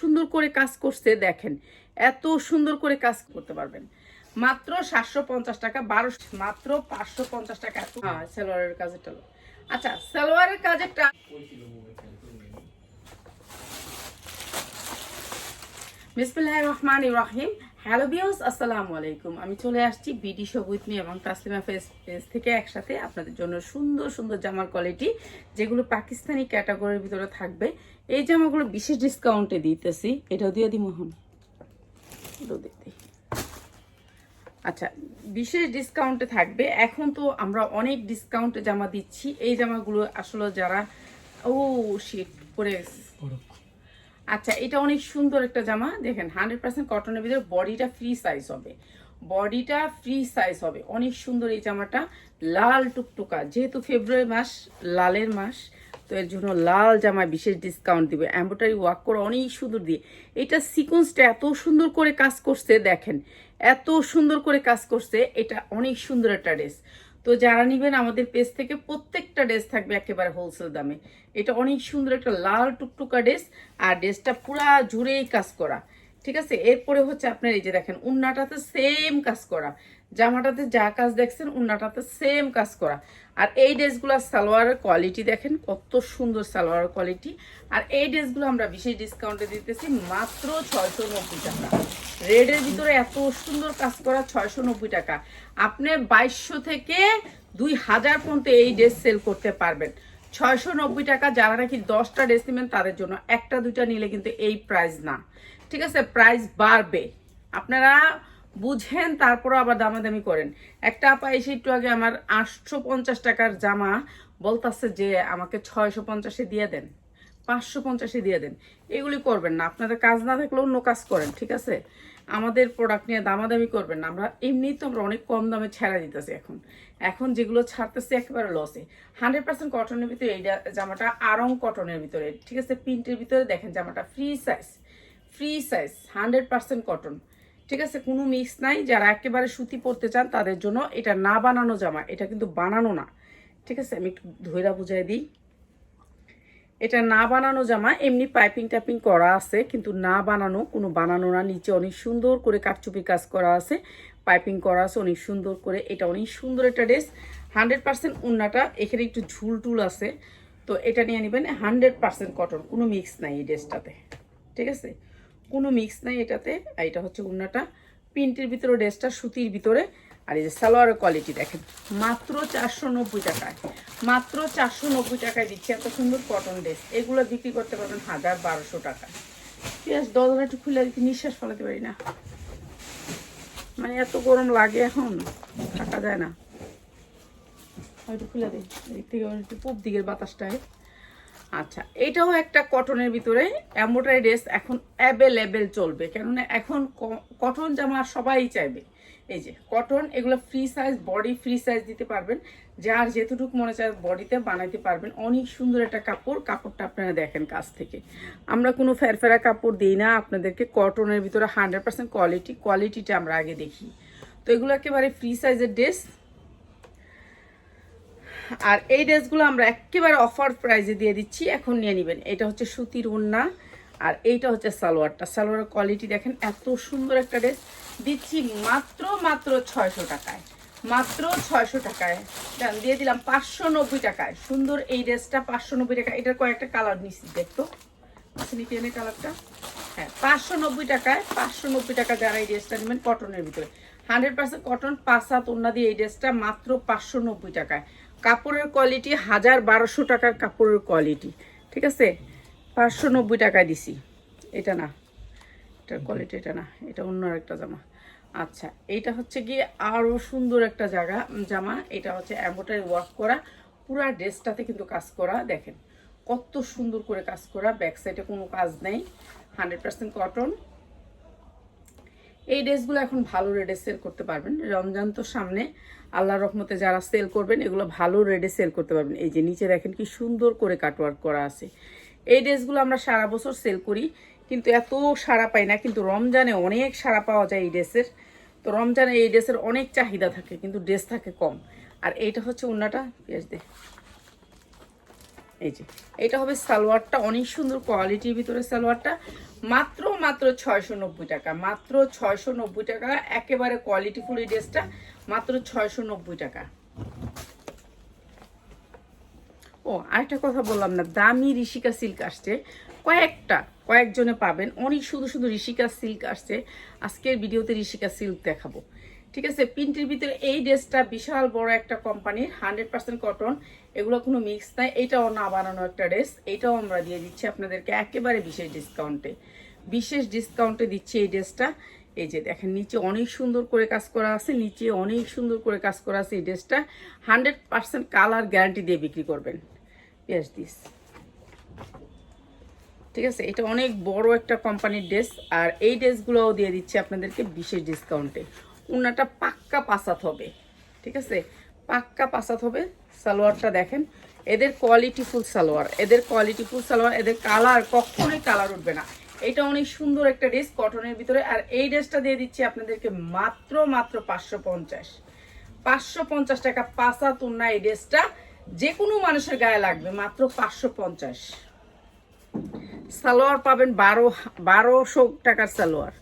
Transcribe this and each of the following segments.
সুন্দর করে কাজ করছে, দেখেন, এত সুন্দর করে কাজ করতে পারবেন। মাত্র সাতশো পঞ্চাশ টাকা, বারোশো, মাত্র পাঁচশো পঞ্চাশ টাকা। হ্যাঁ সালোয়ারের কাজের টা আচ্ছা সালোয়ারের কাজের কাজেরটা বিসমুল্লাহ রহমান রাহিম। হ্যালো বিয়স আসসালামু আলাইকুম। আমি চলে আসছি বিডি সবুজ মি এবং তাসলিমা ফেস পেজ থেকে একসাথে আপনাদের জন্য সুন্দর সুন্দর জামার কোয়ালিটি, যেগুলো পাকিস্তানি ক্যাটাগরির ভিতরে থাকবে। এই জামাগুলো বিশেষ ডিসকাউন্টে দিতেছি। এটাও দিয়ে দি মোহন। দিই। আচ্ছা বিশেষ ডিসকাউন্টে থাকবে। এখন তো আমরা অনেক ডিসকাউন্টে জামা দিচ্ছি। এই জামাগুলো আসলে যারা, ও শীত গেছে। আচ্ছা এটা অনেক সুন্দর একটা জামা। দেখেন হান্ড্রেড পার্সেন্ট কটনের ভিতরে বডিটা ফ্রি সাইজ হবে। বডিটা ফ্রি সাইজ হবে। অনেক সুন্দর এই জামাটা। লাল টুকটুকা। যেহেতু ফেব্রুয়ারি মাস, লালের মাস, তো এর জন্য লাল জামায় বিশেষ ডিসকাউন্ট দিবে। এম্ব্রয়ডারি ওয়ার্ক করে অনেক সুন্দর দিয়ে। এটা সিকোয়েন্সটা এত সুন্দর করে কাজ করছে, দেখেন। এত সুন্দর করে কাজ করছে, এটা অনেক সুন্দর একটা ড্রেস তো যারা নেবেন, আমাদের পেজ থেকে প্রত্যেকটা ড্রেস থাকবে একেবারে হোলসেল দামে। এটা অনেক সুন্দর একটা লাল টুকটুকা ড্রেস আর ড্রেসটা পুরা জুড়েই কাজ করা, ঠিক আছে? এরপরে হচ্ছে আপনার এই যে দেখেন, উন্নাটাতে সেম কাজ করা। জামাটাতে যা কাজ দেখছেন, উন্নাটাতে সেম কাজ করা। আর এই ড্রেসগুলোর সালোয়ারের কোয়ালিটি দেখেন, কত সুন্দর সালোয়ারের কোয়ালিটি আর এই ড্রেসগুলো আমরা বিশেষ ডিসকাউন্টে দিতেছি মাত্র ছয়শো নব্বই টাকা। রেডের ভিতরে এত সুন্দর কাজ করা, ছয়শো নব্বই টাকা। আপনি বাইশশো থেকে দুই হাজার পর্যন্ত এই ড্রেস সেল করতে পারবেন। ছয়শো নব্বই টাকা, যারা নাকি দশটা ড্রেস নেবেন, তাদের জন্য একটা দুইটা নিলে কিন্তু এই প্রাইস না। ঠিক আছে প্রাইস বাড়বে। আপনারা বুঝেন তারপর আবার দামাদামি করেন। একটা আপা এসে একটু আগে আমার আটশো পঞ্চাশ টাকার জামা বলতাছে যে আমাকে ছয়শো পঞ্চাশে দিয়ে দেন, পাঁচশো পঞ্চাশে দিয়ে দেন। এগুলি করবেন না, আপনাদের কাজ না থাকলে অন্য কাজ করেন, ঠিক আছে? আমাদের প্রোডাক্ট নিয়ে দামাদামি করবেন না, আমরা এমনিই তো আমরা অনেক কম দামে ছেড়া দিতেছি এখন। এখন যেগুলো ছাড়তেছে একেবারে লসে হান্ড্রেড পার্সেন্ট কটনের ভিতরে এই জামাটা আরং কটনের ভিতরে, ঠিক আছে? প্রিন্টের ভিতরে দেখেন জামাটা free size free size hundred percent cotton ঠিক আছে, কোনো মিক্স নাই। যারা একেবারে সুতি পরতে চান, তাদের জন্য এটা না বানানো জামা, এটা কিন্তু বানানো না। ঠিক আছে, আমি একটু ধৈরা বুঝাই দিই। এটা না বানানো জামা, এমনি পাইপিং টাইপিং করা আছে, কিন্তু না বানানো, কোনো বানানো না, নিচে অনেক সুন্দর করে কাটচুপি কাজ করা আছে পাইপিং করা আছে, অনেক সুন্দর করে, এটা অনেক সুন্দর একটা ড্রেস হান্ড্রেড পার্সেন্ট উন্নাটা, এখানে একটু ঝুল টুল আছে, তো এটা নিয়ে নেবেন হান্ড্রেড পার্সেন্ট কটন কোনো মিক্স নাই এই ড্রেসটাতে ঠিক আছে? কোনো মিক্স নাই এটাতে। আর এটা হচ্ছে উন্নাটা। প্রিন্টের ভিতরে ড্রেসটা সুতির ভিতরে। আর এই যে সালোয়ারের কোয়ালিটি দেখেন, মাত্র চারশো নব্বই টাকায়। মাত্র চারশো নব্বই টাকায় দিচ্ছে, এত সুন্দর কটন ড্রেস এগুলো বিক্রি করতে পারবেন হাজার বারোশো টাকা পেঁয়াজ দরজা একটু খুলে দিতে নিঃশ্বাস ফেলাতে পারি না। মানে এত গরম লাগে এখন, থাকা যায় না। একটু খুলে দিই এদিক থেকে একটু পূব দিকের বাতাসটায়। আচ্ছা এটাও একটা কটনের ভিতরে এম্বোটারি ড্রেস এখন অ্যাভেলেবেল চলবে। কেননা এখন কটন জামা সবাই চাইবে। এই যে কটন এগুলো free size body free size দিতে পারবেন। যার যেতটুকু মনে চায় বডিতে বানাইতে পারবেন। অনেক সুন্দর একটা কাপড়। কাপড়টা আপনারা দেখেন কাছ থেকে। আমরা কোনো ফেরফেরা কাপড় দিই না। আপনাদেরকে কটনের ভিতরে হান্ড্রেড পার্সেন্ট কোয়ালিটি কোয়ালিটিটা আমরা আগে দেখি। তো এগুলো একেবারে ফ্রি সাইজের ড্রেস আর এই ড্রেসগুলো আমরা একেবারে অফার প্রাইজে দিয়ে দিচ্ছি। এখন নিয়ে নেবেন। এটা হচ্ছে সুতির উন্না আর এইটা হচ্ছে সালোয়ারটা। সালোয়ারের কোয়ালিটি দেখেন, এত সুন্দর একটা ড্রেস। দিচ্ছি মাত্র মাত্র ছয়শো টাকায়। মাত্র ছয়শো টাকায়। দিয়ে দিলাম পাঁচশো নব্বই টাকায়। সুন্দর এই ড্রেসটা পাঁচশো নব্বই টাকা। এটার কয়েকটা কালার নিচ্ছি দেখতো? নিচে এনে কালারটা হ্যাঁ পাঁচশো নব্বই টাকায়, পাঁচশো নব্বই টাকা যারা এই ড্রেসটা নেবেন কটনের ভিতরে। হান্ড্রেড পার্সেন্ট কটন পাঁচ সাত ওন্না দিয়ে এই ড্রেসটা মাত্র পাঁচশো নব্বই টাকায়। কাপড়ের কোয়ালিটি হাজার বারোশো টাকার কাপড়ের কোয়ালিটি ঠিক আছে? পাঁচশো নব্বই টাকায় দিছি। এটা না, এটার কোয়ালিটি এটা না, এটা অন্য একটা জামা। আচ্ছা এইটা হচ্ছে গিয়ে আরও সুন্দর একটা জায়গা জামা। এটা হচ্ছে অ্যাম্বোটারি ওয়ার্ক করা, পুরা ড্রেসটাতে কিন্তু কাজ করা, দেখেন। কত সুন্দর করে কাজ করা ব্যাক সাইডে কোনো কাজ নেই হান্ড্রেড পার্সেন্ট কটন এই ড্রেসগুলো এখন ভালো রেডে সেল করতে পারবেন। রমজান তো সামনে। আল্লাহ রহমতে যারা সেল করবেন, এগুলো ভালো রেডে সেল করতে পারবেন। এই যে নিচে দেখেন কি সুন্দর করে কাটওয়ার্ক করা আছে। এই ড্রেসগুলো আমরা সারা বছর সেল করি, কিন্তু এত সারা পাই না। কিন্তু রমজানে অনেক সারা পাওয়া যায় এই ড্রেসের। তো রমজানে এই ড্রেসের অনেক চাহিদা থাকে, কিন্তু ড্রেস থাকে কম। আর এইটা হচ্ছে উন্নাটা পেঁয়াজ দে এই যে এটা হবে সালোয়ারটা, অনেক সুন্দর কোয়ালিটির ভিতরে সালোয়ারটা। মাত্র মাত্র ছয়শো নব্বই টাকা, মাত্র ছয়শো নব্বই টাকা, একেবারে কোয়ালিটি ফুল এই ড্রেসটা মাত্র ছয়শো নব্বই টাকা। ও, আরেকটা কথা বললাম না, দামি ঋষিকা সিল্ক আসছে। কয়েকটা, কয়েকজনে পাবেন, অনেক শুধু শুধু ঋষিকা সিল্ক আসছে। আজকের ভিডিওতে ঋষিকা সিল্ক দেখাবো। ঠিক আছে প্রিন্টের ভিতরে এই ড্রেসটা বিশাল বড় একটা কোম্পানির হান্ড্রেড পার্সেন্ট কটন এগুলো কোনো মিক্স নাই। এটাও না বানানো একটা ড্রেস এটাও আমরা দিয়ে দিচ্ছি আপনাদেরকে একেবারে বিশেষ ডিসকাউন্টে বিশেষ ডিসকাউন্টে দিচ্ছি এই ড্রেসটা এই যে দেখেন, নিচে অনেক সুন্দর করে কাজ করা আছে, নিচে অনেক সুন্দর করে কাজ করা আছে এই ড্রেসটা হান্ড্রেড পার্সেন্ট কালার গ্যারান্টি দিয়ে বিক্রি করবেন। ইয়েস দিস ঠিক আছে, এটা অনেক বড় একটা কোম্পানির ড্রেস আর এই ড্রেসগুলোও দিয়ে দিচ্ছে আপনাদেরকে বিশেষ ডিসকাউন্টে উনাটা পাক্কা পাসাত হবে, ঠিক আছে? পাক্কা পাসাত হবে, সালোয়ারটা দেখেন। এদের কোয়ালিটিফুল সালোয়ার, এদের কোয়ালিটিফুল সালোয়ার, এদের কালার কখনোই কালার উঠবে না। এটা অনেক সুন্দর একটা ড্রেস কটনের ভিতরে, আর এই ড্রেসটা দিয়ে দিচ্ছি আপনাদেরকে মাত্র মাত্র পাঁচশো পঞ্চাশ। পাঁচশো পঞ্চাশ টাকা পাঁচা তুন্না এই ড্রেসটা যে কোনো মানুষের গায়ে লাগবে, মাত্র পাঁচশো পঞ্চাশ। সালোয়ার পাবেন বারো, বারোশো টাকার সালোয়ার।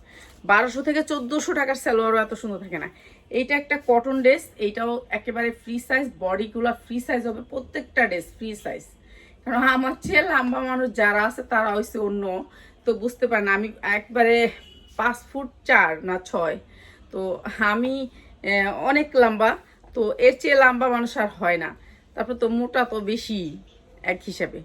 বারোশো থেকে চোদ্দোশো টাকার সালোয়ারও এত সুন্দর থাকে না। এইটা একটা কটন ড্রেস এইটাও একেবারে ফ্রি সাইজ বডিগুলো ফ্রি সাইজ হবে, প্রত্যেকটা ড্রেস ফ্রি সাইজ কারণ আমার চেয়ে লম্বা মানুষ যারা আছে, তারা হয়েছে অন্য, তো বুঝতে পারেন আমি একবারে পাঁচ ফুট চার না ছয়, তো আমি অনেক লম্বা, তো এর চেয়ে লম্বা মানুষ আর হয় না। তারপর তো মোটা তো বেশি, এক হিসাবে।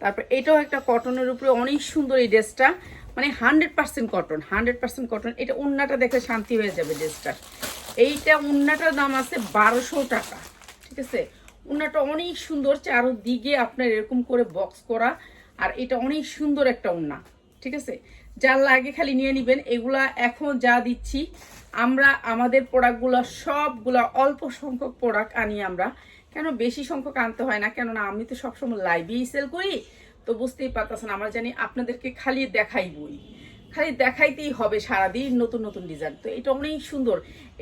তারপর এটাও একটা কটনের উপরে অনেক সুন্দর এই ড্রেসটা মানে hundred percent cotton, hundred percent cotton, এটা উন্নাটা দেখে শান্তি হয়ে যাবে ড্রেসটার। এইটা উন্নাটার দাম আছে বারোশো টাকা, ঠিক আছে? উন্নাটা অনেক সুন্দর, চারোদিকে আপনার এরকম করে বক্স করা, আর এটা অনেক সুন্দর একটা উন্না, ঠিক আছে? যার লাগে খালি নিয়ে নেবেন, এগুলা এখন যা দিচ্ছি, আমরা আমাদের প্রোডাক্টগুলো সবগুলা অল্প সংখ্যক প্রোডাক্ট আনি আমরা। কেন বেশি সংখ্যক আনতে হয় না? কেননা আমি তো সবসময় লাইভেই সেল করি তো বুঝতেই পারতেছেন, আমরা জানি আপনাদেরকে খালি দেখাইবই। খালি দেখাইতেই হবে সারাদিন নতুন নতুন ডিজাইন তো এটা অনেক সুন্দর।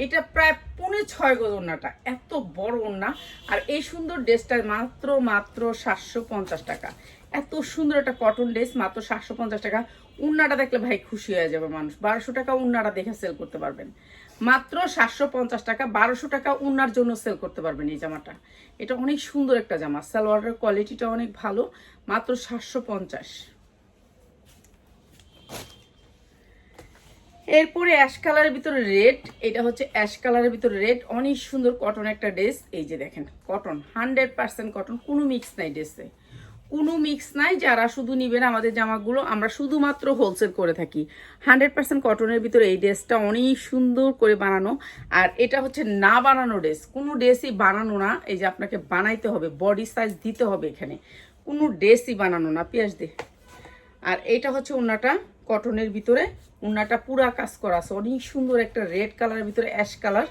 এটা প্রায় পৌনে ছয় গজ ওড়নাটা। এত বড় ওড়না। আর এই সুন্দর ড্রেসটা মাত্র মাত্র সাতশো পঞ্চাশ টাকা। এত সুন্দর একটা কটন ড্রেস মাত্র সাতশো পঞ্চাশ টাকা। উন্নাটা দেখলে ভাই খুশি হয়ে যাবে মানুষ। বারোশো টাকা উন্নাটা দেখে সেল করতে পারবেন। মাত্র সাতশো পঞ্চাশ টাকা, বারোশো টাকা উন্নার জন্য সেল করতে পারবেন এই জামাটা। এটা অনেক সুন্দর একটা জামা, সালোয়ারের কোয়ালিটিটা অনেক ভালো, মাত্র সাতশো পঞ্চাশ। এরপরে অ্যাশ কালারের ভিতরে রেড এটা হচ্ছে অ্যাশ কালারের ভিতরে রেড অনেক সুন্দর কটন একটা ড্রেস এই যে দেখেন কটন হান্ড্রেড পার্সেন্ট কটন কোনো মিক্স নাই ড্রেসে কোনো মিক্স নাই, যারা শুধু নিবেন আমাদের জামাগুলো, আমরা শুধুমাত্র হোলসেল করে থাকি। হান্ড্রেড পার্সেন্ট কটনের ভিতরে এই ড্রেসটা অনেক সুন্দর করে বানানো। আর এটা হচ্ছে না বানানো ড্রেস কোনো ড্রেসই বানানো না। এই যে আপনাকে বানাইতে হবে বডি সাইজ দিতে হবে এখানে। কোনো ড্রেসই বানানো না, পেঁয়াজ দে আর এটা হচ্ছে উন্নাটা কটনের ভিতরে উন্নাটা পুরা কাজ করা আছে। অনেক সুন্দর একটা রেড কালারের ভিতরে অ্যাশ কালার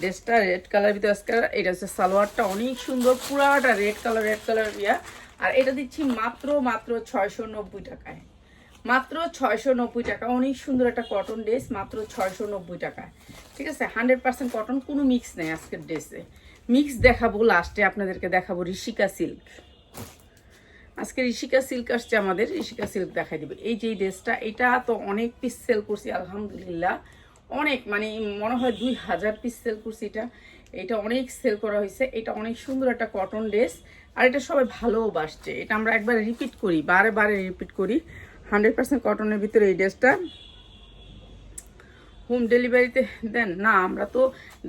ড্রেসটা রেড কালারের ভিতরে অ্যাশ কালার এটা হচ্ছে সালোয়ারটা অনেক সুন্দর, পুরাটা red colour red colour yeah. আর এটা দিচ্ছি মাত্র মাত্র ছয়শো নব্বই টাকায়। মাত্র ছয়শো নব্বই টাকা। অনেক সুন্দর একটা কটন ড্রেস মাত্র ছয়শো নব্বই টাকা ঠিক আছে? হান্ড্রেড পার্সেন্ট কটন কোনো মিক্স নেই আজকের ড্রেসে মিক্স দেখাবো লাস্টে আপনাদেরকে দেখাবো ঋষিকা সিল্ক আজকে ঋষিকা সিল্ক আসছে আমাদের, ঋষিকা সিল্ক দেখাই দিবে। এই যে ড্রেসটা এটা তো অনেক পিস সেল করছি, আলহামদুলিল্লাহ। অনেক মানে মনে হয় দুই হাজার পিস সেল করছি এটা। এটা অনেক সেল করা হয়েছে। এটা অনেক সুন্দর একটা কটন ড্রেস আর এটা সবাই ভালোও বাসছে। এটা আমরা একবার রিপিট করি, বারে বারে রিপিট করি। হান্ড্রেড পার্সেন্ট কটনের ভিতরে এই ড্রেসটা হোম ডেলিভারিতে দেন, না, আমরা তো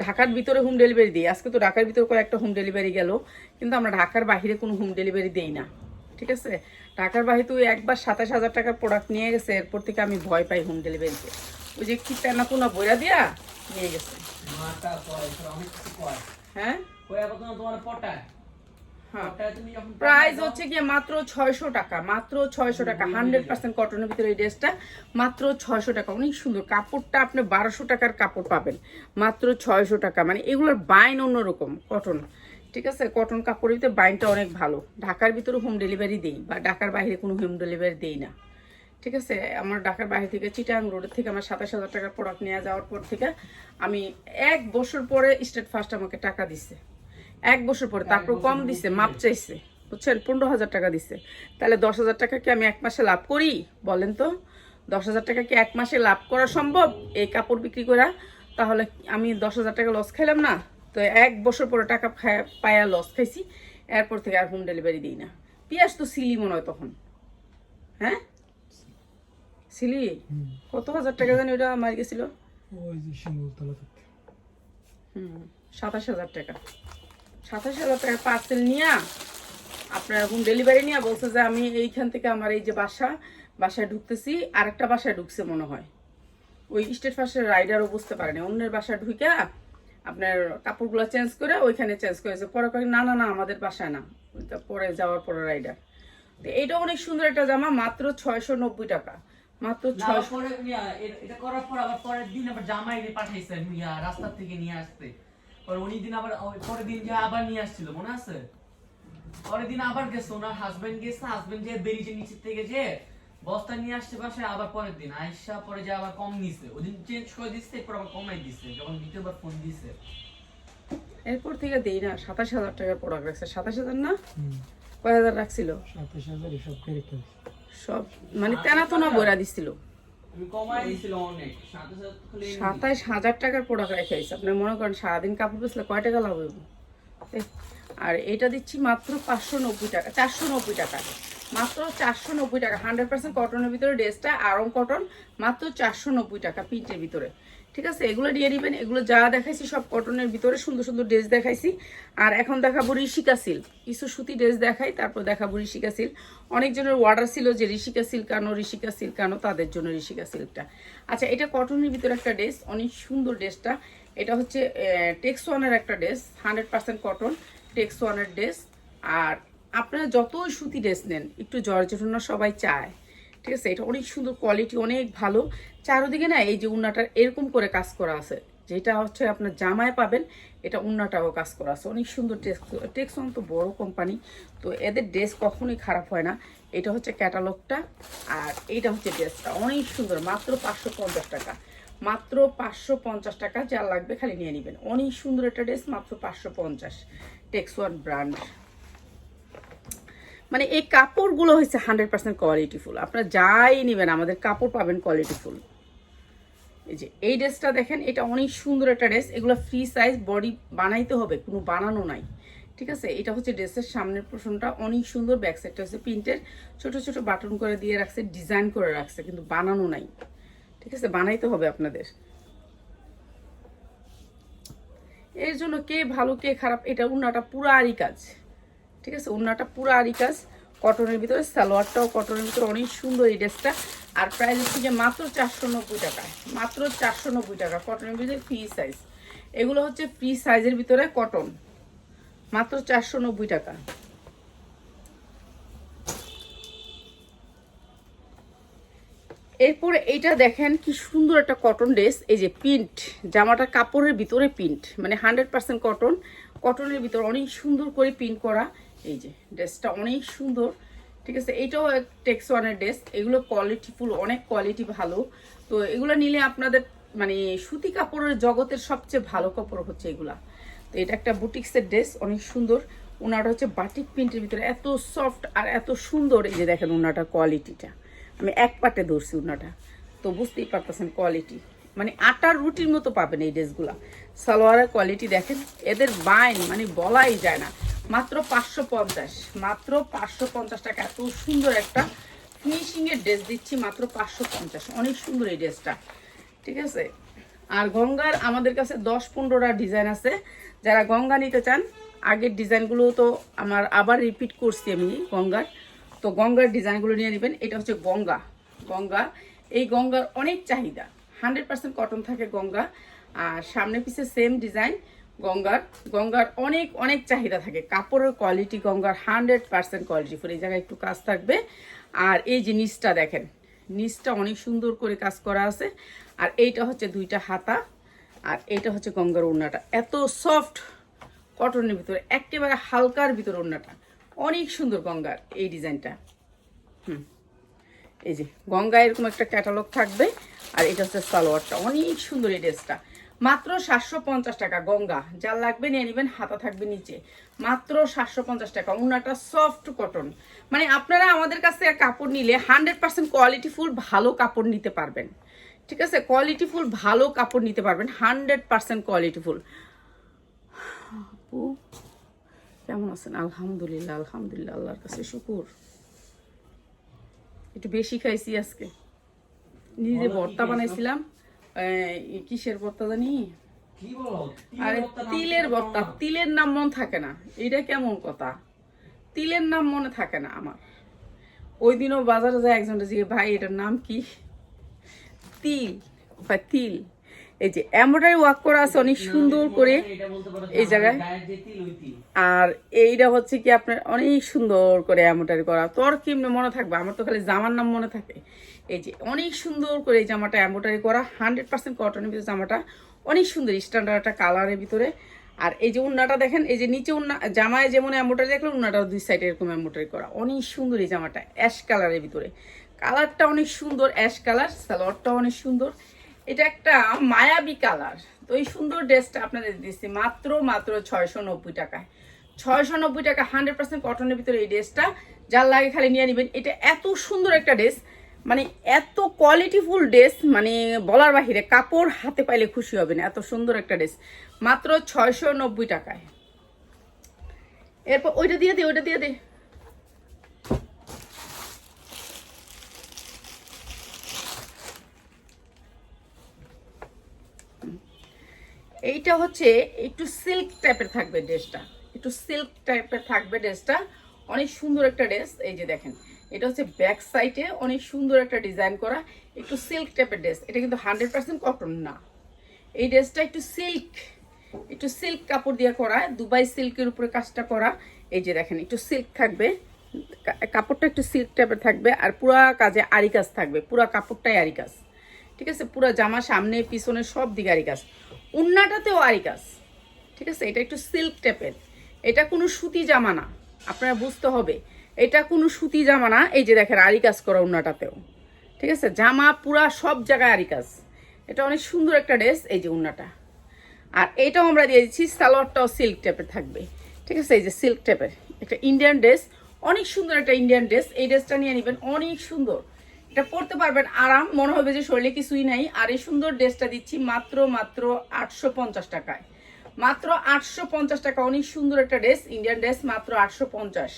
ঢাকার ভিতরে হোম ডেলিভারি দিই। আজকে তো ঢাকার ভিতরে কয়েকটা হোম ডেলিভারি গেল। কিন্তু আমরা ঢাকার বাইরে কোনো হোম ডেলিভারি দেই না। ঠিক আছে? ঢাকার বাহিরে তো ওই একবার সাতাশ হাজার টাকার প্রোডাক্ট নিয়ে গেছে। এরপর থেকে আমি ভয় পাই হোম ডেলিভারিতে ওই যে কি না কোনো বইরা দিয়া নিয়ে গেছে। হ্যাঁ? পটায়। হ্যাঁ। প্রাইস হচ্ছে গিয়ে মাত্র ছয়শো টাকা মাত্র ছয়শো টাকা হান্ড্রেড পার্সেন্ট কটনের ভিতরে এই ড্রেসটা মাত্র ছয়শো টাকা। অনেক সুন্দর। কাপড়টা আপনি বারোশো টাকার কাপড় পাবেন। মাত্র ছয়শো টাকা। মানে এগুলোর বাইন অন্যরকম কটন ঠিক আছে? কটন কাপড়ের ভিতরে বাইনটা অনেক ভালো। ঢাকার ভিতরে হোম ডেলিভারি দিই বা ঢাকার বাইরে কোনো হোম ডেলিভারি দিই না। ঠিক আছে? আমার ঢাকার বাইরে থেকে চিটাং রোডের থেকে আমার সাতাশ হাজার টাকার প্রোডাক্ট নিয়ে যাওয়ার পর থেকে আমি এক বছর পরে স্টেট ফার্স্ট আমাকে টাকা দিছে। এক বছর পরে তারপর কম দিছে মাপ চাইছে। বুঝছেন? পনেরো হাজার টাকা দিছে। তাহলে দশ হাজার টাকা কি আমি এক মাসে লাভ করি? বলেন তো। দশ হাজার টাকা কি এক মাসে লাভ করা সম্ভব? এই কাপড় বিক্রি করা? তাহলে আমি দশ হাজার টাকা লস খাইলাম না? তো এক বছর পরে টাকা পায়া লস খাইছি। এরপর থেকে আর হোম ডেলিভারি দিই না। পিঁয়াজ তো সিলি মনে হয় তখন। হ্যাঁ? সিলি কত হাজার টাকা জানি ওটা মার গেছিল? ওই যে শিমুলতলা থেকে হুম সাতাশ হাজার টাকা। সাতাশ হাজার টাকা পার্সেল নিয়ে আপনার হোম ডেলিভারি নিয়ে বলছে যে আমি এইখান থেকে আমার এই যে বাসা বাসায় ঢুকতেছি আরেকটা বাসায় ঢুকছে মনে হয়। ওই স্টেট ফার্স্টের রাইডারও বুঝতে পারেনি। অন্যের বাসায় ঢুকে আপনার কাপড়গুলো চেঞ্জ করে ওইখানে চেঞ্জ করেছে পরে কয়েক না না না আমাদের বাসায় না। পরে যাওয়ার পরে রাইডার তো এটা অনেক সুন্দর একটা জামা মাত্র ছয়শো নব্বই টাকা। মাত্র পরে মিয়া, এটা করার পর আবার পরের দিন আবার জামাই পাঠাইছে মিয়া রাস্তা থেকে নিয়ে আসতে। পরে উনি দিন আবার পরের দিন যে আবার নিয়ে আসছিল মনে আছে? পরের দিন আবার গেছে ওনার হাজবেন্ড গেছে হাজবেন্ড যে বেরিয়েছে নিচের থেকে যে বস্তা নিয়ে আসছে আবার পরের দিন। আইসা পরে যে আবার কম নিছে। ওই দিন চেঞ্জ করে দিচ্ছে এরপর আবার কমাই দিছে যখন দ্বিতীয়বার ফোন দিছে। এরপর থেকে দেই না সাতাশ হাজার টাকার প্রোডাক্ট রাখছে। সাতাশ হাজার না? কয় হাজার রাখছিল? সাতাশ হাজার সব মানে তেনা তোনা বইরা দিছিল। সাতাইশ হাজার টাকার প্রোডাক্ট রেখে আপনার আপনি মনে করেন সারাদিন কাপড় বেসলে কয় টাকা লাভ হইব? আর এটা দিচ্ছি মাত্র পাঁচশো নব্বই টাকা চারশো নব্বই টাকা। মাত্র চারশো নব্বই টাকা হান্ড্রেড পার্সেন্ট কটনের ভিতরে ড্রেসটা আরম কটন মাত্র চারশো নব্বই টাকা প্রিন্টের ভিতরে। ঠিক আছে? এগুলো নিয়ে নেবেন। এগুলো যা দেখাইছি সব কটনের ভিতরে সুন্দর সুন্দর ড্রেস দেখাইছি। আর এখন দেখাবো ঋষিকা সিল্ক কিছু সুতি ড্রেস দেখাই, তারপর দেখাবো ঋষিকা সিল্ক অনেকজনের অর্ডার ছিল যে ঋষিকা সিল্ক আনো, ঋষিকা সিল্ক আনো, তাদের জন্য ঋষিকা সিল্কটা আচ্ছা এটা কটনের ভিতরে একটা ড্রেস অনেক সুন্দর ড্রেসটা এটা হচ্ছে টেক্স ওয়ানের একটা dress hundred percent cotton Tex ওয়ানের ড্রেস আর আপনারা যতই সুতি ড্রেস নেন, একটু জর্জটনা সবাই চায়। ঠিক আছে, এটা অনেক সুন্দর কোয়ালিটি অনেক ভালো। চারোদিকে না এই যে উন্নাটার এরকম করে কাজ করা আছে, যেটা হচ্ছে আপনার জামায় পাবেন, এটা উন্নাটাও কাজ করা আছে। অনেক সুন্দর টেক্স, টেক্সন তো বড় কোম্পানি তো এদের ড্রেস কখনোই খারাপ হয় না। এটা হচ্ছে ক্যাটালগটা আর এইটা হচ্ছে ড্রেসটা অনেক সুন্দর, মাত্র পাঁচশো পঞ্চাশ টাকা। মাত্র পাঁচশো পঞ্চাশ টাকা যা লাগবে খালি নিয়ে নেবেন। অনেক সুন্দর একটা ড্রেস মাত্র পাঁচশো পঞ্চাশ। Tex One brand. মানে এই কাপড়গুলো হচ্ছে হান্ড্রেড পার্সেন্ট কোয়ালিটিফুল আপনারা যাই নেবেন, আমাদের কাপড় পাবেন কোয়ালিটিফুল এই যে, এই ড্রেসটা দেখেন, এটা অনেক সুন্দর একটা ড্রেস। এগুলো ফ্রি সাইজ বডি বানাইতে হবে, কোনো বানানো নাই। ঠিক আছে? এটা হচ্ছে ড্রেসের সামনের পোর্শনটা অনেক সুন্দর। ব্যাক সাইডটা হচ্ছে প্রিন্টের। ছোট ছোট বাটন করে দিয়ে রাখছে ডিজাইন করে রাখছে, কিন্তু বানানো নাই। ঠিক আছে? বানাইতে হবে আপনাদের। এর জন্য কে ভালো, কে খারাপ, এটা উন্নাটা পুরো আরি কাজ। ঠিক আছে? উন্নাটা পুরো আরি কাজ কটনের ভিতরে, সালোয়ারটাও কটনের ভিতরে অনেক সুন্দর এই ড্রেসটা। আর প্রাইস হচ্ছে যে মাত্র চারশো নব্বই টাকা, মাত্র চারশো নব্বই টাকা কটনের ভিতরে ফ্রি সাইজ এগুলো হচ্ছে ফ্রি সাইজের ভিতরে কটন মাত্র চারশো নব্বই টাকা। এরপরে এইটা দেখেন কি সুন্দর একটা কটন ড্রেস এই যে প্রিন্ট জামাটা কাপড়ের ভিতরে প্রিন্ট মানে হান্ড্রেড পার্সেন্ট কটন কটনের ভিতরে অনেক সুন্দর করে প্রিন্ট করা। এই যে ড্রেসটা অনেক সুন্দর, ঠিক আছে? এইটাও টেক্স ওয়ানের ড্রেস এগুলো কোয়ালিটিফুল অনেক কোয়ালিটি ভালো। তো এগুলো নিলে আপনাদের মানে সুতি কাপড়ের জগতের সবচেয়ে ভালো কাপড় হচ্ছে এগুলা। তো এটা একটা বুটিক্সের ড্রেস অনেক সুন্দর। ওনাটা হচ্ছে বাটিক প্রিন্টের ভিতরে, এত সফট আর এত সুন্দর। এই যে দেখেন ওনাটার কোয়ালিটিটা আমি এক পাটে ধরছি ওনাটা। তো বুঝতেই পারতেছেন কোয়ালিটি মানে আটার রুটির মতো পাবেন এই ড্রেসগুলা। সালোয়ারের কোয়ালিটি দেখেন, এদের বাইন মানে বলাই যায় না। মাত্র পাঁচশো পঞ্চাশ, মাত্র পাঁচশো পঞ্চাশ টাকা। এত সুন্দর একটা ফিনিশিং এর ড্রেস দিচ্ছি, মাত্র পাঁচশো পঞ্চাশ। অনেক সুন্দর এই ড্রেসটা ঠিক আছে? আর গঙ্গার আমাদের কাছে দশ পনেরোটা ডিজাইন আছে। যারা গঙ্গা নিতে চান, আগের ডিজাইনগুলো তো আমার আবার রিপিট করছি আমি গঙ্গার। তো গঙ্গার ডিজাইনগুলো নিয়ে নেবেন। এটা হচ্ছে গঙ্গা। গঙ্গা, এই গঙ্গার অনেক চাহিদা। হান্ড্রেড পার্সেন্ট কটন থাকে গঙ্গা, আর সামনে পিছে সেম ডিজাইন গঙ্গার। গঙ্গার অনেক অনেক চাহিদা থাকে। কাপড়ের কোয়ালিটি গঙ্গার হান্ড্রেড পার্সেন্ট কোয়ালিটি ফুল। এই জায়গায় একটু কাজ থাকবে। আর এই যে নিচটা দেখেন, নিচটা অনেক সুন্দর করে কাজ করা আছে। আর এইটা হচ্ছে দুইটা হাতা, আর এইটা হচ্ছে গঙ্গার ওড়নাটা। এত সফট কটনের ভিতরে, একেবারে হালকার ভিতরে ওড়নাটা। অনেক সুন্দর গঙ্গার এই ডিজাইনটা। হুম। এই যে গঙ্গা এরকম একটা ক্যাটালগ থাকবে। আর এটা হচ্ছে সালোয়ারটা। অনেক সুন্দর এই ড্রেসটা। মাত্র সাতশো পঞ্চাশ টাকা, গঙ্গা। যার লাগবে নিয়ে নেবেন, হাতা থাকবে নিচে। মাত্র সাতশো পঞ্চাশ টাকা। উনাটা সফট কটন মানে আপনারা আমাদের কাছ কাপড় নিলে হান্ড্রেড পার্সেন্ট কোয়ালিটি ফুল ভালো কাপড় নিতে পারবেন। ঠিক আছে? কোয়ালিটি ফুল ভালো কাপড় নিতে পারবেন, হান্ড্রেড পার্সেন্ট কোয়ালিটি ফুল আপু, কেমন আছেন? আলহামদুলিল্লাহ আলহামদুলিল্লাহ, আল্লাহর কাছে শুকুর। একটু বেশি খাইছি আজকে। নিজে কি ভর্তা বানাইছিলাম। কিসের ভর্তা জানি? আরে তিলের ভর্তা তিলের নাম মনে থাকে না। এটা কেমন কথা? তিলের নাম মনে থাকে না আমার। ওই দিনও বাজারে যায় একজন জিজ্ঞে ভাই এটার নাম কি? তিল ভাই তিল। এই যে এমব্রয়ডারি ওয়ার্ক করা আছে অনেক সুন্দর করে এই জায়গায়। আর এইটা হচ্ছে কি আপনার অনেক সুন্দর করে এমব্রয়ডারি করা। তোর কেমনে মনে থাকবে? আমার তো খালি জামার নাম মনে থাকে। এই যে অনেক সুন্দর করে এই জামাটা এমব্রয়ডারি করা হান্ড্রেড পার্সেন্ট কটনের ভিতরে জামাটা, অনেক সুন্দর স্ট্যান্ডার্ড একটা কালারের ভিতরে। আর এই যে উন্নাটা দেখেন, এই যে নিচে উন্না, জামায় যেমন এমব্রয়ডারি দেখলেন, উন্নাটাও দুই সাইডে এরকম এমব্রয়ডারি করা। অনেক সুন্দর এই জামাটা অ্যাশ কালারের ভিতরে। কালারটা অনেক সুন্দর অ্যাশ কালার সালোয়ারটাও অনেক সুন্দর। এটা একটা মায়াবী কালার তো এই সুন্দর ড্রেসটা আপনাদের দিচ্ছি মাত্র মাত্র ছয়শো নব্বই টাকায়। ছয়শো নব্বই টাকা হান্ড্রেড পার্সেন্ট কটনের ভিতরে এই ড্রেসটা, যার লাগে খালি নিয়ে নেবেন। এটা এত সুন্দর একটা ড্রেস মানে এত কোয়ালিটিফুল ড্রেস মানে বলার বাহিরে কাপড় হাতে পাইলে খুশি হবেন এত সুন্দর একটা ড্রেস মাত্র ছয়শো নব্বই টাকায়। এরপর ওইটা দিয়ে দে, ওইটা দিয়ে দে। এইটা হচ্ছে একটু সিল্ক টাইপের থাকবে ড্রেসটা একটু সিল্ক টাইপের থাকবে ড্রেসটা অনেক সুন্দর একটা ড্রেস এই যে দেখেন। এটা হচ্ছে ব্যাক সাইডে অনেক সুন্দর একটা ডিজাইন করা, একটু সিল্ক টাইপের ড্রেস এটা কিন্তু হান্ড্রেড পার্সেন্ট কটন না। এই ড্রেসটা একটু সিল্ক একটু সিল্ক কাপড় দিয়ে করা, দুবাই সিল্কের উপরে কাজটা করা। এই যে দেখেন, একটু সিল্ক থাকবে কাপড়টা একটু সিল্ক টাইপের থাকবে, আর পুরা কাজে আরি কাজ থাকবে, পুরা কাপড়টাই আরি কাজ ঠিক আছে? পুরো জামা সামনে, পিছনে সব দিকে আরি কাজ উন্নাটাতেও আরি কাজ ঠিক আছে? এটা একটু সিল্ক টাইপের এটা কোনো সুতি জামা না। আপনারা বুঝতে হবে। এটা কোনো সুতি জামা না, এই যে দেখেন আরি কাজ করা উন্নাটাতেও। ঠিক আছে? জামা পুরা সব জায়গায় আরি কাজ এটা অনেক সুন্দর একটা ড্রেস, এই যে উন্নাটা। আর এটাও আমরা দিয়ে দিচ্ছি, সালোয়ারটাও সিল্ক টাইপের থাকবে। ঠিক আছে? এই যে সিল্ক টাইপের একটা ইন্ডিয়ান ড্রেস, অনেক সুন্দর একটা ইন্ডিয়ান ড্রেস। এই ড্রেসটা নিয়ে নেবেন, অনেক সুন্দর। এটা পরতে পারবেন আরাম, মনে হবে যে শরীরে কিছুই নাই। আর এই সুন্দর ড্রেসটা দিচ্ছি মাত্র মাত্র আটশো পঞ্চাশ টাকায়। মাত্র আটশো পঞ্চাশ টাকা, অনেক সুন্দর একটা ড্রেস, ইন্ডিয়ান ড্রেস, মাত্র আটশো পঞ্চাশ।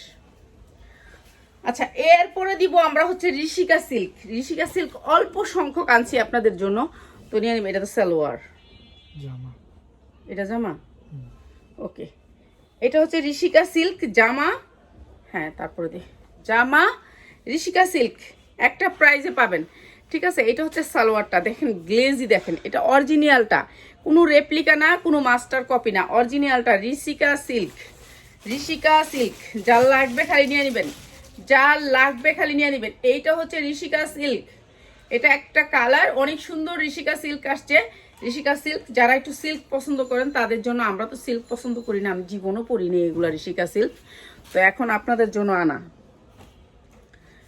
আচ্ছা এরপরে দিব আমরা হচ্ছে ঋষিকা সিল্ক। ঋষিকা সিল্ক অল্প সংখ্যক আনছি আপনাদের জন্য। তো নিয়ে নেবেন এটা তো সালোয়ার। জামা। এটা জামা? ওকে। এটা হচ্ছে ঋষিকা সিল্ক জামা। হ্যাঁ তারপরে দি। জামা ঋষিকা সিল্ক একটা প্রাইজে পাবেন। ঠিক আছে এটা হচ্ছে সালোয়ারটা। দেখেন গ্লেজি দেখেন এটা অরিজিনালটা কোনো রেপ্লিকা না কোনো মাস্টার কপি না। অরিজিনালটা ঋষিকা সিল্ক। ঋষিকা সিল্ক যার লাগবে খালি নিয়ে নেবেন। যার লাগবে খালি নিয়ে নেবেন। এইটা হচ্ছে ঋষিকা সিল্ক। এটা একটা কালার, অনেক সুন্দর ঋষিকা সিল্ক আসছে। ঋষিকা সিল্ক, যারা একটু সিল্ক পছন্দ করেন, তাদের জন্য আমরা তো সিল্ক পছন্দ করি না, আমি জীবনও পরিনি এগুলো ঋষিকা সিল্ক। তো এখন আপনাদের জন্য আনা।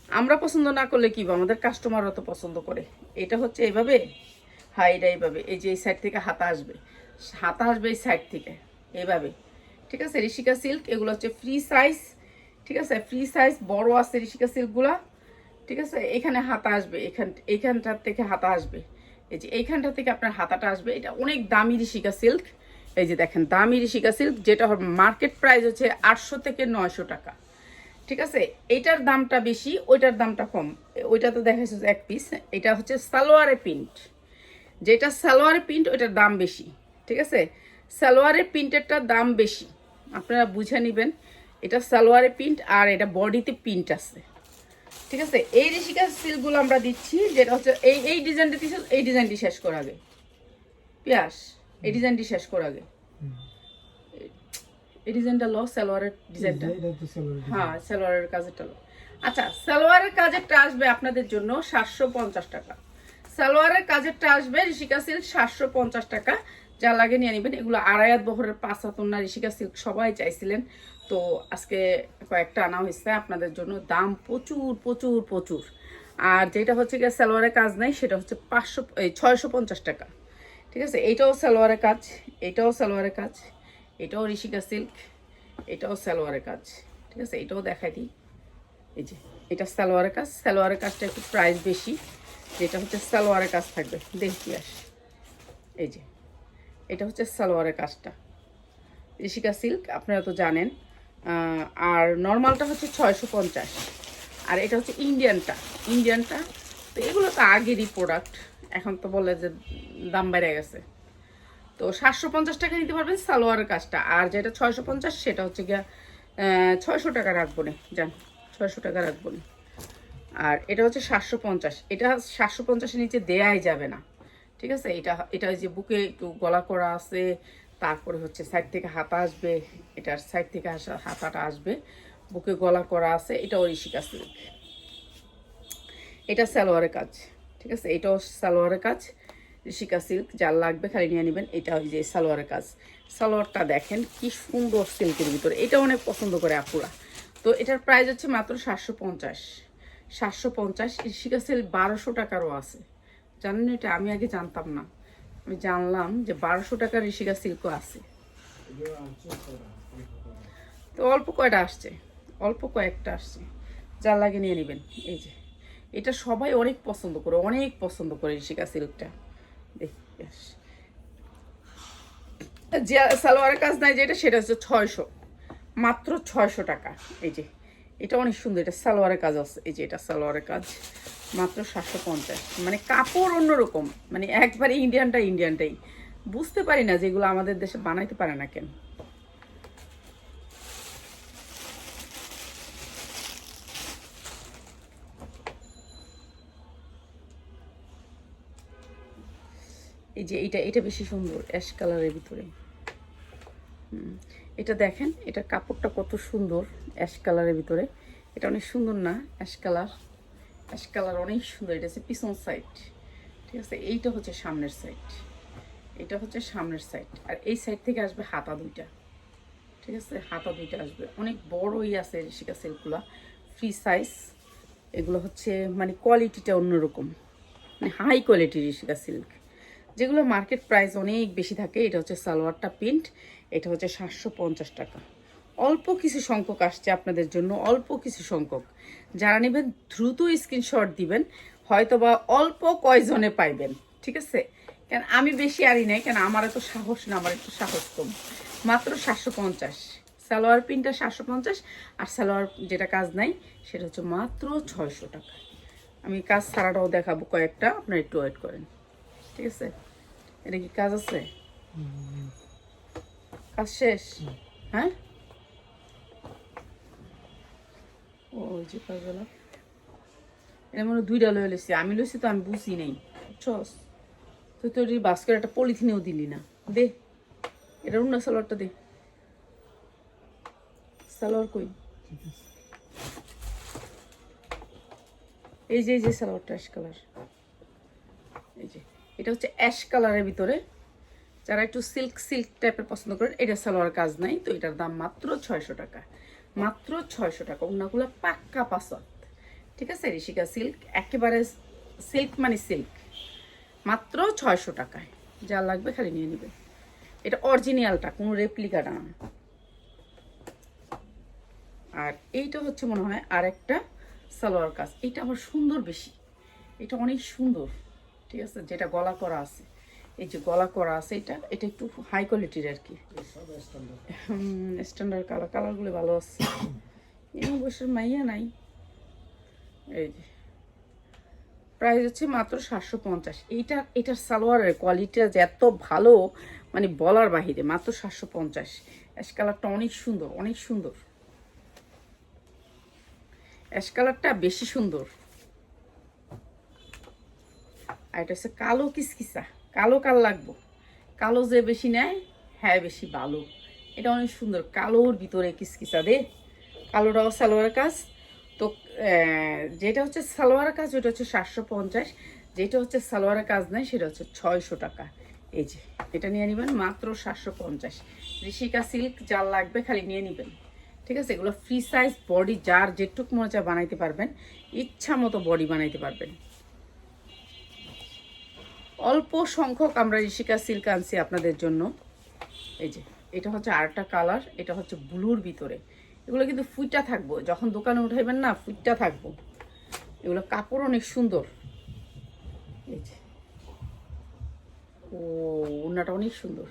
আমরা পছন্দ না করলে কি? আমাদের কাস্টমাররা তো পছন্দ করে। এটা হচ্ছে এইভাবে হ্যাঁ এটা এইভাবে, এই যে এই সাইড থেকে হাতা আসবে। হাতা আসবে এই সাইড থেকে, এইভাবে। ঠিক আছে? ঋষিকা সিল্ক, এগুলো হচ্ছে ফ্রি সাইজ ঠিক আছে? ফ্রি সাইজ বড় আছে, ঋষিকা সিল্কগুলা, ঠিক আছে? এখানে হাতা আসবে, এখান এইখানটার থেকে হাতা আসবে। এই যে এইখানটা থেকে আপনার হাতাটা আসবে, এটা অনেক দামি ঋষিকা সিল্ক। এই যে দেখেন, দামি ঋষিকা সিল্ক, যেটা মার্কেট প্রাইস হচ্ছে আটশো থেকে নয়শো টাকা। ঠিক আছে? এইটার দামটা বেশি, ওইটার দামটা কম। ওইটা তো দেখাইছে যে এক পিস এটা হচ্ছে সালোয়ারে প্রিন্ট যেটা সালোয়ারে প্রিন্ট ওইটার দাম বেশি। ঠিক আছে? সালোয়ারের প্রিন্টেরটা দাম বেশি। আপনারা বুঝে নেবেন। এটা সালোয়ারে প্রিন্ট আর এটা বডিতে প্রিন্ট আছে। ঠিক আছে? এই ঋষিকা সিল্কগুলো আমরা দিচ্ছি যেটা হচ্ছে এই এই ডিজাইনটা দিচ্ছে এই ডিজাইনটি শেষ করা আগে। পিয়াস এই ডিজাইনটি শেষ করা আগে। এই ডিজাইনটা ল সালোয়ারের ডিজাইনটা হ্যাঁ সালোয়ারের কাজেরটা লো। আচ্ছা সালোয়ারের কাজেরটা আসবে আপনাদের জন্য সাতশো পঞ্চাশ টাকা। সালোয়ারের কাজেরটা আসবে ঋষিকা সিল্ক সাতশো পঞ্চাশ টাকা। যা লাগে নিয়ে নেবেন। এগুলো আড়াইয়াত বহরের পাঁচ হাতন্না ঋষিকা সিল্ক সবাই চাইছিলেন। তো আজকে কয়েকটা আনা হয়েছে, আপনাদের জন্য দাম প্রচুর প্রচুর প্রচুর। আর যেটা হচ্ছে গিয়ে সালোয়ারের কাজ নাই, সেটা হচ্ছে পাঁচশো, এই ছয়শো পঞ্চাশ টাকা। ঠিক আছে? এইটাও সালোয়ারের কাজ, এটাও সালোয়ারের কাজ, এটাও ঋষিকা সিল্ক, এটাও সালোয়ারের কাজ। ঠিক আছে? এটাও দেখাই দিই। এই যে, এটা সালোয়ারের কাজ। সালোয়ারের কাজটা একটু প্রাইস বেশি, যেটা হচ্ছে সালোয়ারের কাজ থাকবে। দেখি আস? এই যে, এটা হচ্ছে সালোয়ারের কাজটা। ঋষিকা সিল্ক, আপনারা তো জানেন আর নর্মালটা হচ্ছে ছয়শো পঞ্চাশ। আর এটা হচ্ছে ইন্ডিয়ানটা। ইন্ডিয়ানটা, তো এগুলো তো আগেরই প্রোডাক্ট এখন তো বলে যে দাম বেড়ে গেছে। তো সাতশো পঞ্চাশ টাকা নিতে পারবেন সালোয়ারের কাজটা। আর যেটা ছয়শো পঞ্চাশ, সেটা হচ্ছে গিয়া ছয়শো টাকা রাখব না। যান, ছয়শো টাকা রাখব না। আর এটা হচ্ছে সাতশো পঞ্চাশ। এটা সাতশো পঞ্চাশের নিচে দেয়াই যাবে না। ঠিক আছে? এটা এটা যে বুকে একটু গলা করা আছে তারপরে হচ্ছে সাইড থেকে হাতা আসবে, এটার সাইড থেকে আসা হাতাটা আসবে, বুকে গলা করা আছে এটা ঋষিকা সিল্ক এটা সালোয়ারের কাজ, ঠিক আছে? এটাও সালোয়ারের কাজ ঋষিকা সিল্ক যার লাগবে খালি নিয়ে নেবেন, এটা ওই যে সালোয়ারের কাজ। সালোয়ারটা দেখেন কি সুন্দর সিল্কের ভিতরে, এটা অনেক পছন্দ করে আপুরা। তো এটার প্রাইস হচ্ছে মাত্র সাতশো পঞ্চাশ। সাতশো পঞ্চাশ ঋষিকা সিল্ক বারোশো টাকারও আছে। জানেন এটা? আমি আগে জানতাম না। আমি জানলাম যে বারোশো টাকার ঋষিকা সিল্কও আছে। তো অল্প কয়টা আসছে? অল্প কয়েকটা আসছে। যার লাগে নিয়ে নেবেন। এই যে, এটা সবাই অনেক পছন্দ করে, অনেক পছন্দ করে ঋষিকা সিল্কটা। দেখি। যে সালোয়ারের কাজ নাই যেটা, সেটা হচ্ছে ছয়শো। মাত্র ছয়শো টাকা। এই যে, এটা অনেক সুন্দর, এটা সালোয়ারের কাজ আছে। এই যে, এটা সালোয়ারের কাজ। মাত্র সাতশো পঞ্চাশ। মানে কাপড় অন্যরকম। মানে একবারে ইন্ডিয়ানটা ইন্ডিয়ানটাই। বুঝতে পারি না যেগুলো আমাদের দেশে বানাইতে পারে না কেন। এই যে এটা এটা বেশি সুন্দর, অ্যাশ কালারের ভিতরে। এটা দেখেন, এটা কাপড়টা কত সুন্দর, অ্যাশ কালারের ভিতরে। এটা অনেক সুন্দর না, অ্যাশ কালার? অ্যাশ কালার অনেক সুন্দর। এটা হচ্ছে পিছন সাইড ঠিক আছে, এইটা হচ্ছে সামনের সাইড এটা হচ্ছে সামনের সাইড আর এই সাইড থেকে আসবে হাতা দুইটা। ঠিক আছে, হাতা দুইটা আসবে। অনেক বড়ই আছে, ঋষিকা সিল্কগুলা ফ্রি সাইজ এগুলো হচ্ছে মানে কোয়ালিটিটা অন্যরকম। মানে হাই কোয়ালিটির ঋষিকা সিল্ক যেগুলো মার্কেট প্রাইস অনেক বেশি থাকে, এটা হচ্ছে সালোয়ারটা প্রিন্ট এটা হচ্ছে সাতশো পঞ্চাশ টাকা। অল্প কিছু সংখ্যক আসছে আপনাদের জন্য অল্প কিছু সংখ্যক। যারা নেবেন দ্রুত স্ক্রিনশট দিবেন হয়তো বা অল্প কয়জনে পাইবেন ঠিক আছে? কেন আমি বেশি আরি নাই কেন আমার এত সাহস না আমার একটু সাহস কম। মাত্র সাতশো পঞ্চাশ। সালোয়ার প্রিন্টটা সাতশো পঞ্চাশ আর সালোয়ার যেটা কাজ নাই সেটা হচ্ছে মাত্র ছয়শো টাকা। আমি কাজ ছাড়াটাও দেখাবো কয়েকটা আপনারা একটু ওয়েট করেন। ঠিক আছে? এটা কি কাজ আছে? কাজ শেষ? হ্যাঁ? আমি লইছি তো, আমি বুঝি নাই। তুই তো বাস্কের একটা পলিথিনেও দিলি না। দে। এটা সালোয়ারটা দে। সালোয়ার কই? এই যে এই যে সালোয়ারটা অ্যাশ কালার এই যে। এটা হচ্ছে অ্যাশ কালারের ভিতরে। যারা একটু সিল্ক সিল্ক টাইপের পছন্দ করেন, এটা সালোয়ার কাজ নাই, তো এটার দাম মাত্র ছয়শো টাকা। মাত্র ছয়শো টাকা। ওনাগুলো পাক্কা পাসত ঠিক আছে, ঋষিকা সিল্ক, একেবারে সিল্ক মানে সিল্ক। মাত্র ছয়শো টাকায়। যা লাগবে খালি নিয়ে নেবে। এটা অরিজিনালটা, কোনো রেপ্লিকাটা না। আর এইটা হচ্ছে মনে হয় আর একটা সালোয়ার কাজ। এটা আবার সুন্দর বেশি। এটা অনেক সুন্দর। ঠিক আছে, যেটা গলা করা আছে। এই যে গলা করা আছে, এটা এটা একটু হাই কোয়ালিটির আর কি। স্ট্যান্ডার্ড কালার কালারগুলো ভালো আছে। এই বছর মাইয়া নাই। এই যে। প্রাইস হচ্ছে মাত্র সাতশো পঞ্চাশ। এইটা, এটার সালোয়ারের কোয়ালিটিটা যে এত ভালো মানে বলার বাহিরে, মাত্র সাতশো পঞ্চাশ। অ্যাশ কালারটা অনেক সুন্দর অনেক সুন্দর। অ্যাশ কালারটা বেশি সুন্দর। আর এটা হচ্ছে কালো কিসকিসা। কালো কাল লাগবো। কালো যে বেশি নেয় হ্যাঁ বেশি ভালো এটা অনেক সুন্দর, কালোর ভিতরে কিসকিসা দে। কালোটাও সালোয়ার কাজ। তো যেটা হচ্ছে সালোয়ার কাজ, ওটা হচ্ছে সাতশো পঞ্চাশ। যেটা হচ্ছে সালোয়ারের কাজ নেয়, সেটা হচ্ছে ছয়শো টাকা। এই যে, এটা নিয়ে নেবেন মাত্র সাতশো পঞ্চাশ। ঋষিকা সিল্ক যার লাগবে খালি নিয়ে নেবেন। ঠিক আছে? এগুলো ফ্রি সাইজ বডি যার যেটুক চা বানাইতে পারবেন ইচ্ছা মতো বডি বানাইতে পারবেন। অল্প সংখ্যক আমরা ঋষিকা সিল্ক আনছি আপনাদের জন্য। এই যে, এটা হচ্ছে আরেকটা কালার, এটা হচ্ছে ব্লুর ভিতরে। এগুলো কিন্তু ফুইটা থাকব, যখন দোকানে উঠাইবেন না ফুইটা থাকব। এগুলো কাপড় অনেক সুন্দর। এই যে। ও ওনাটা অনেক সুন্দর।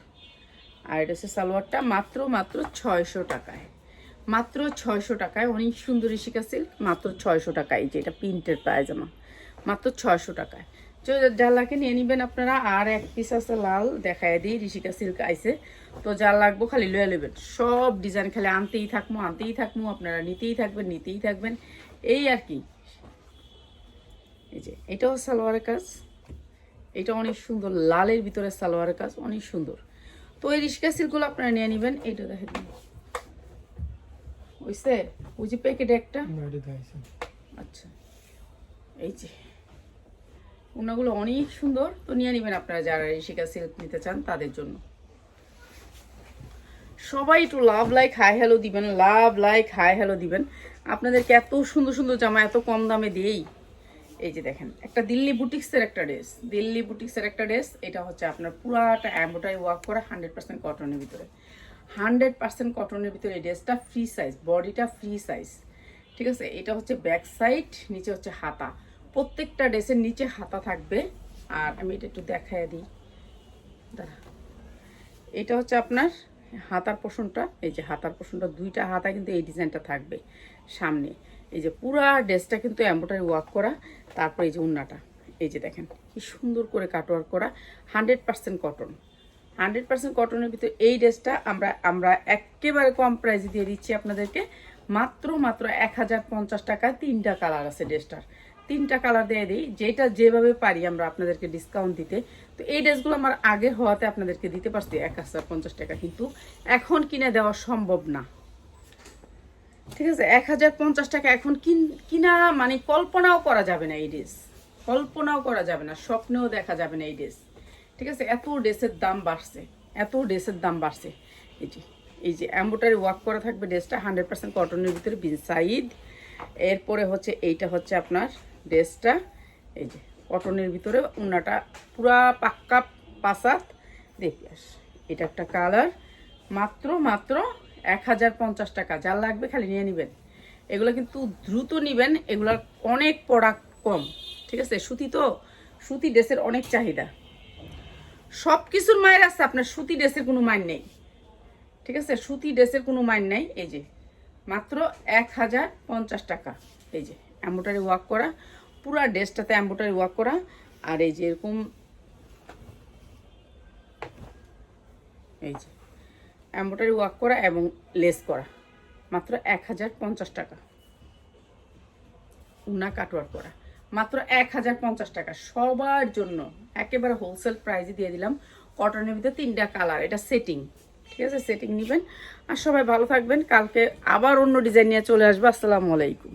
আর এটা হচ্ছে সালোয়ারটা মাত্র মাত্র ছয়শো টাকায়। মাত্র ছয়শো টাকায়, অনেক সুন্দর ঋষিকা সিল্ক, মাত্র ছয়শো টাকায়। যে, এটা প্রিন্টের পায়জামা মাত্র ছয়শো টাকায়। জাল্লাকে নিয়ে নিবেন আপনারা আর এক পিস আছে লাল দেখায় দিই ঋষিকা সিল্ক আইসে তো যা লাগবো খালি লয়ে নেবেন সব ডিজাইন খালি আনতেই থাকব আনতেই থাকব আপনারা নিতেই থাকবেন নিতেই থাকবেন। এই আর কি। এই যে এটাও সালোয়ারের কাজ। এটা অনেক সুন্দর লালের ভিতরে সালোয়ারের কাজ অনেক সুন্দর। তো এই রিস্কা সিল্কগুলো আপনারা নিয়ে নেবেন এইটা দেখে দিন বুঝছে ওই যে প্যাকেটে একটা? আচ্ছা। এই যে ওনাগুলো অনেক সুন্দর। তো নিয়ে নেবেন আপনারা যারা ঋষিকা সিল্ক নিতে চান তাদের জন্য। সবাই একটু লাভ লাইক হাই হ্যালো দিবেন লাভ লাইক হাই হ্যালো দিবেন। আপনাদেরকে এত সুন্দর সুন্দর জামা এত কম দামে দিয়েই এই যে দেখেন, একটা দিল্লি বুটিক্সের একটা ড্রেস দিল্লি বুটিক্সের একটা ড্রেস এটা হচ্ছে আপনার পুরাটা অ্যাম্বোটারি ওয়ার্ক করা হান্ড্রেড পার্সেন্ট কটনের ভিতরে। হান্ড্রেড পার্সেন্ট কটনের ভিতরে এই ড্রেসটা ফ্রি সাইজ বডিটা ফ্রি সাইজ ঠিক আছে? এটা হচ্ছে ব্যাক সাইড নিচে হচ্ছে হাতা। প্রত্যেকটা ড্রেসের নিচে হাতা থাকবে। আর আমি এটা একটু দেখায় দিই। দাঁড়া। এটা হচ্ছে আপনার হাতার পোষণটা। এই যে হাতার পোষণটা, দুইটা হাতা কিন্তু এই ডিজাইনটা থাকবে সামনে। এই যে পুরা ড্রেসটা কিন্তু এম্ব্রয়ডারি ওয়ার্ক করা। তারপর এই যে উন্নাটা। এই যে দেখেন, কি সুন্দর করে কাটওয়ার্ক করা। Hundred percent cotton. Hundred percent কটনের ভিতরে এই ড্রেসটা আমরা আমরা একেবারে কম প্রাইসে দিয়ে দিচ্ছি আপনাদেরকে। মাত্র মাত্র এক হাজার পঞ্চাশ টাকায় তিনটা কালার আছে ড্রেসটার। তিনটা কালার দিয়ে দিই, যেটা যেভাবে পারি আমরা আপনাদেরকে ডিসকাউন্ট দিতে। তো এই ড্রেসগুলো আমার আগে হওয়াতে আপনাদেরকে দিতে পারছি এক হাজার পঞ্চাশ টাকা, কিন্তু এখন কিনে দেওয়া সম্ভব না। ঠিক আছে, এক হাজার পঞ্চাশ টাকা এখন কিন- মানে কল্পনাও করা যাবে না এই ড্রেস কল্পনাও করা যাবে না, স্বপ্নেও দেখা যাবে না এই ড্রেস ঠিক আছে, এত ড্রেসের দাম বাড়ছে, এত ড্রেসের দাম বাড়ছে। এই যে এই যে অ্যাম্বোটারি ওয়ার্ক করা থাকবে ড্রেসটা হান্ড্রেড পার্সেন্ট কটনের ভিতরে বিন সাইড এরপরে হচ্ছে, এইটা হচ্ছে আপনার ড্রেসটা, এই যে, কটনের ভিতরে উনাটা পুরা পাক্কা পাসাত। আস, এটা একটা কালার। মাত্র মাত্র এক হাজার পঞ্চাশ টাকা যা লাগবে খালি নিয়ে নেবেন। এগুলো কিন্তু দ্রুত নেবেন, এগুলোর অনেক প্রোডাক্ট কম, ঠিক আছে? সুতি তো, সুতি ড্রেসের অনেক চাহিদা। সব কিছুর মায়ের আছে, আপনার সুতি ড্রেসের কোনো মাইন নেই। ঠিক আছে? সুতি ড্রেসের কোনো মাইন নেই, এই যে। মাত্র এক হাজার পঞ্চাশ টাকা, এই যে অ্যাম্বোটারি ওয়াক করা। পুরা ড্রেসটাতে অ্যাম্বোটারি ওয়ার্ক করা। আর এই যে এরকম এই যে অ্যাম্বোটারি ওয়ার্ক করা এবং লেস করা। মাত্র এক হাজার পঞ্চাশ টাকা। উনা কাটওয়ার করা। মাত্র এক হাজার পঞ্চাশ টাকা। সবার জন্য। একেবারে হোলসেল প্রাইজে দিয়ে দিলাম। কটনের ভিতরে তিনটা কালার এটা সেটিং ঠিক আছে? সেটিং নেবেন। আর সবাই ভালো থাকবেন। কালকে আবার অন্য ডিজাইন নিয়ে চলে আসব। আসসালামু আলাইকুম।